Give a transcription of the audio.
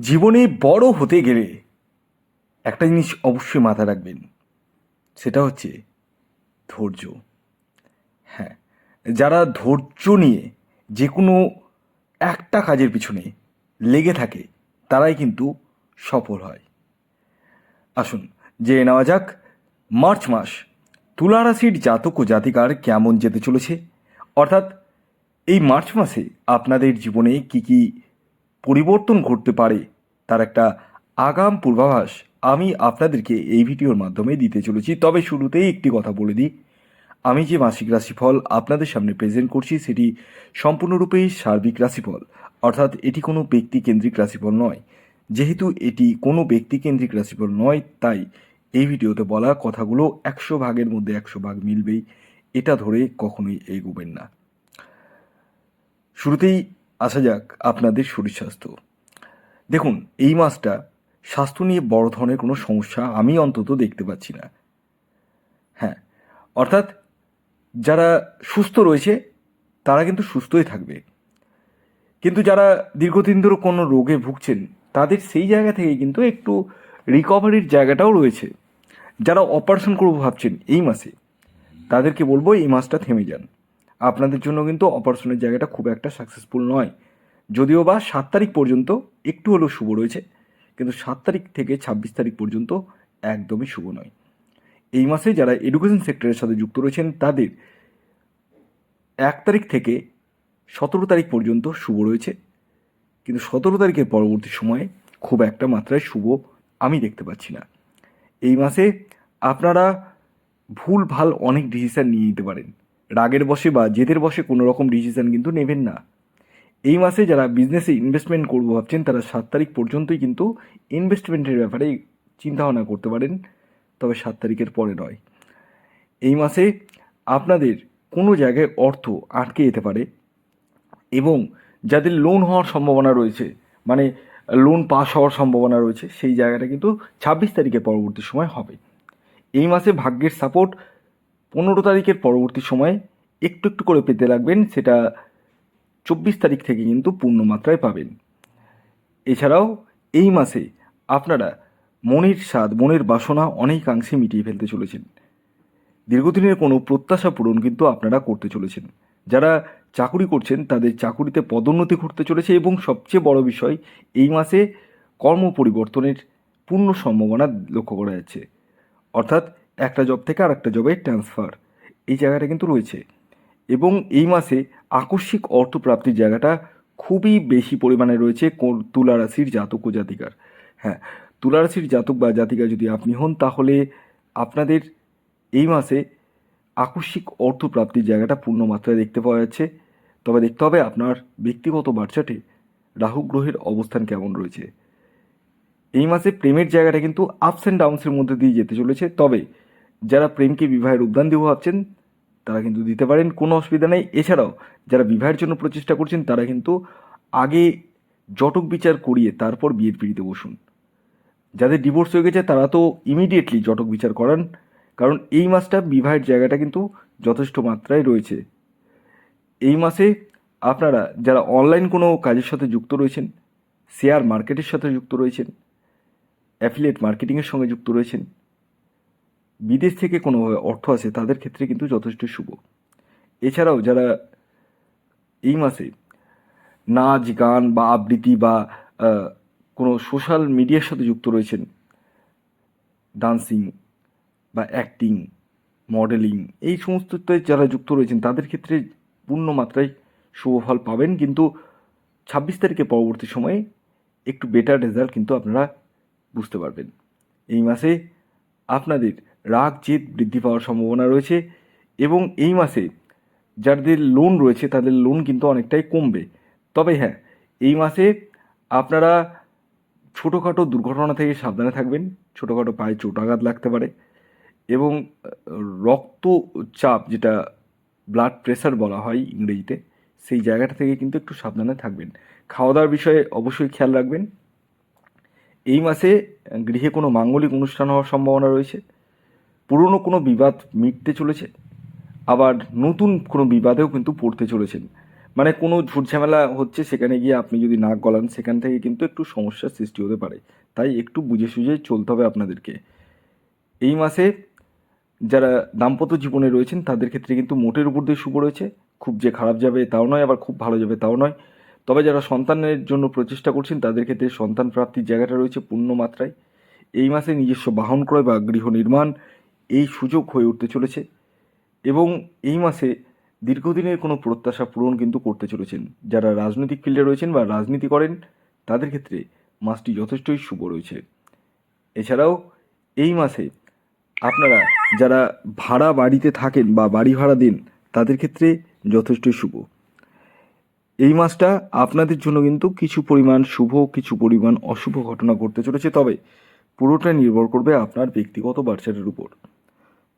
জীবনে বড় হতে গেলে একটা জিনিস অবশ্যই মাথায় রাখবেন। সেটা হচ্ছে ধৈর্য। হ্যাঁ যারা ধৈর্য নিয়ে যে কোনো একটা কাজের পিছনে লেগে থাকে, তারাই কিন্তু সফল হয়। আসুন, জেনে নেওয়া যাক মার্চ মাস তুলা রাশির জাতক ও জাতিকার কেমন যেতে চলেছে। অর্থাৎ এই মার্চ মাসে আপনাদের জীবনে কি কি পরিবর্তন ঘটতে পারে। তার একটা আগাম পূর্বাভাস আমি আপনাদেরকে এই ভিডিওর মাধ্যমে দিতে চলেছি। তবে শুরুতেই একটি কথা বলে দিই। আমি যে মাসিক রাশিফল আপনাদের সামনে প্রেজেন্ট করছি, সেটি সম্পূর্ণরূপেই সার্বিক রাশিফল। অর্থাৎ এটি কোনো ব্যক্তিকেন্দ্রিক রাশিফল নয়। যেহেতু এটি কোনো ব্যক্তিকেন্দ্রিক রাশিফল নয়, তাই এই ভিডিওতে বলা কথাগুলো একশো ভাগের মধ্যে একশো ভাগ মিলবেই। এটা ধরে কখনোই এগোবেন না। শুরুতেই আসা যাক আপনাদের শরীর স্বাস্থ্য দেখুন, এই মাসটা স্বাস্থ্য নিয়ে বড় ধরনের কোনো সমস্যা আমি অন্তত দেখতে পাচ্ছি না। হ্যাঁ অর্থাৎ যারা সুস্থ রয়েছে, তারা কিন্তু সুস্থই থাকবে। কিন্তু যারা দীর্ঘদিন ধরে কোনো রোগে ভুগছেন, তাদের সেই জায়গা থেকে কিন্তু একটু রিকভারির জায়গাটাও রয়েছে। যারা অপারেশন করব ভাবছেন এই মাসে, তাদেরকে বলব এই মাসটা থেমে যান। আপনাদের জন্য কিন্তু অপারেশনের জায়গাটা খুব একটা সাকসেসফুল নয়। যদিও বা সাত তারিখ পর্যন্ত একটু হলেও শুভ রয়েছে, কিন্তু সাত তারিখ থেকে ছাব্বিশ তারিখ পর্যন্ত একদমই শুভ নয়। এই মাসে যারা এডুকেশন সেক্টরের সাথে যুক্ত রয়েছেন, তাদের এক তারিখ থেকে সতেরো তারিখ পর্যন্ত শুভ রয়েছে, কিন্তু সতেরো তারিখের পরবর্তী সময়ে খুব একটা মাত্রায় শুভ আমি দেখতে পাচ্ছি না। এই মাসে আপনারা ভুল ভালো অনেক ডিসিশান নিয়ে নিতে পারেন। রাগের বসে বা জেদের বসে কোনো রকম ডিসিশান কিন্তু নেবেন না। এই মাসে যারা বিজনেসে ইনভেস্টমেন্ট করব ভাবছেন, তারা সাত তারিখ পর্যন্তই কিন্তু ইনভেস্টমেন্টের ব্যাপারে চিন্তাভাবনা করতে পারেন, তবে সাত তারিখের পরে নয়। এই মাসে আপনাদের কোনো জায়গায় অর্থ আটকে যেতে পারে এবং যাদের লোন হওয়ার সম্ভাবনা রয়েছে মানে লোন পাস হওয়ার সম্ভাবনা রয়েছে, সেই জায়গাটা কিন্তু ছাব্বিশ তারিখের পরবর্তী সময় হবে। এই মাসে ভাগ্যের সাপোর্ট পনেরো তারিখের পরবর্তী সময়ে একটু একটু করে পেতে লাগবেন, সেটা চব্বিশ তারিখ থেকে কিন্তু পূর্ণ মাত্রায় পাবেন। এছাড়াও এই মাসে আপনারা মনের স্বাদ, মনের বাসনা অনেকাংশে মিটিয়ে ফেলতে চলেছেন। দীর্ঘদিনের কোনো প্রত্যাশা পূরণ কিন্তু আপনারা করতে চলেছেন। যারা চাকুরি করছেন, তাদের চাকুরিতে পদোন্নতি ঘটতে চলেছে এবং সবচেয়ে বড় বিষয়, এই মাসে কর্ম পরিবর্তনের পূর্ণ সম্ভাবনা লক্ষ্য করা যাচ্ছে। অর্থাৎ একটা জব থেকে আর একটা জবে ট্রান্সফার এই জায়গাটা কিন্তু রয়েছে। এবং এই মাসে আকস্মিক অর্থপ্রাপ্তির জায়গাটা খুবই বেশি পরিমাণে রয়েছে কোন- তুলা রাশির জাতক ও জাতিকার। হ্যাঁ তুলা রাশির জাতক বা জাতিকা যদি আপনি হন, তাহলে আপনাদের এই মাসে আকস্মিক অর্থপ্রাপ্তির জায়গাটা পূর্ণ মাত্রায় দেখতে পাওয়া যাচ্ছে। তবে দেখতে হবে আপনার ব্যক্তিগত বার্চাটে রাহু গ্রহের অবস্থান কেমন রয়েছে। এই মাসে প্রেমের জায়গাটা কিন্তু আপস অ্যান্ড ডাউনসের মধ্যে দিয়ে যেতে চলেছে। তবে যারা প্রেমকে বিবাহের উদ্যান দিব ভাবছেন, তারা কিন্তু দিতে পারেন, কোনো অসুবিধা নেই। এছাড়াও, যারা বিবাহের জন্য প্রচেষ্টা করছেন, তারা কিন্তু আগে জটক বিচার করিয়ে তারপর বিয়ের পিড়িতে বসুন। যাদের ডিভোর্স হয়ে গেছে, তারা তো ইমিডিয়েটলি জটক বিচার করান, কারণ এই মাসটা বিবাহের জায়গাটা কিন্তু যথেষ্ট মাত্রায় রয়েছে। এই মাসে আপনারা যারা অনলাইন কোনো কাজের সাথে যুক্ত রয়েছেন শেয়ার মার্কেটের সাথে যুক্ত রয়েছেন অ্যাফিলিয়েট মার্কেটিংয়ের সঙ্গে যুক্ত রয়েছেন বিদেশ থেকে কোনোভাবে অর্থ আসে, তাদের ক্ষেত্রে কিন্তু যথেষ্ট শুভ। এছাড়াও যারা এই মাসে নাচ, গান বা আবৃত্তি বা কোনো সোশ্যাল মিডিয়ার সাথে যুক্ত রয়েছেন, ডান্সিং বা অ্যাক্টিং, মডেলিং, এই সমস্ততে যারা যুক্ত রয়েছেন, তাদের ক্ষেত্রে পূর্ণ মাত্রায় শুভ ফল পাবেন। কিন্তু ছাব্বিশ তারিখের পরবর্তী সময়ে একটু বেটার রেজাল্ট কিন্তু আপনারা বুঝতে পারবেন। এই মাসে আপনাদের রাগ, জেদ বৃদ্ধি পাওয়ার সম্ভাবনা রয়েছে এবং এই মাসে যাদের লোন রয়েছে, তাদের লোন কিন্তু অনেকটাই কমবে। তবে হ্যাঁ এই মাসে আপনারা ছোটোখাটো দুর্ঘটনা থেকে সাবধানে থাকবেন। ছোটোখাটো পায়ে চোটাঘাত লাগতে পারে এবং রক্তচাপ যেটা ব্লাড প্রেশার বলা হয় ইংরেজিতে, সেই জায়গাটা থেকে কিন্তু একটু সাবধানে থাকবেন। খাওয়া দাওয়ার বিষয়ে অবশ্যই খেয়াল রাখবেন। এই মাসে গৃহে কোনো মাঙ্গলিক অনুষ্ঠান হওয়ার সম্ভাবনা রয়েছে। পুরনো কোনো বিবাদ মিটতে চলেছে? আবার নতুন কোনো বিবাদেও কিন্তু পড়তে চলেছেন। মানে কোনো ঝুট ঝামেলা হচ্ছে, সেখানে গিয়ে আপনি যদি নাক গলান, সেখান থেকে কিন্তু একটু সমস্যার সৃষ্টি হতে পারে। তাই একটু বুঝে সুঝে চলতে হবে আপনাদেরকে। এই মাসে যারা দাম্পত্য জীবনে রয়েছেন, তাদের ক্ষেত্রে কিন্তু মোটের উপর দিয়ে শুভ রয়েছে। খুব যে খারাপ যাবে তাও নয়, আবার খুব ভালো যাবে তাও নয়। তবে যারা সন্তানের জন্য প্রচেষ্টা করছেন, তাদের ক্ষেত্রে সন্তান প্রাপ্তির জায়গাটা রয়েছে পূর্ণ মাত্রায়। এই মাসে নিজস্ব বাহন ক্রয় বা গৃহ নির্মাণ এই সুযোগ হয়ে উঠতে চলেছে এবং এই মাসে দীর্ঘদিনের কোনো প্রত্যাশা পূরণ কিন্তু করতে চলেছেন। যারা রাজনৈতিক ফিল্ডে রয়েছেন বা রাজনীতি করেন, তাদের ক্ষেত্রে মাসটি যথেষ্টই শুভ রয়েছে। এছাড়াও এই মাসে আপনারা যারা ভাড়া বাড়িতে থাকেন বা বাড়ি ভাড়া দিন, তাদের ক্ষেত্রে যথেষ্টই শুভ। এই মাসটা আপনাদের জন্য কিন্তু কিছু পরিমাণ শুভ, কিছু পরিমাণ অশুভ ঘটনা ঘটতে চলেছে, তবে পুরোটা নির্ভর করবে আপনার ব্যক্তিগত বার্চারের উপর।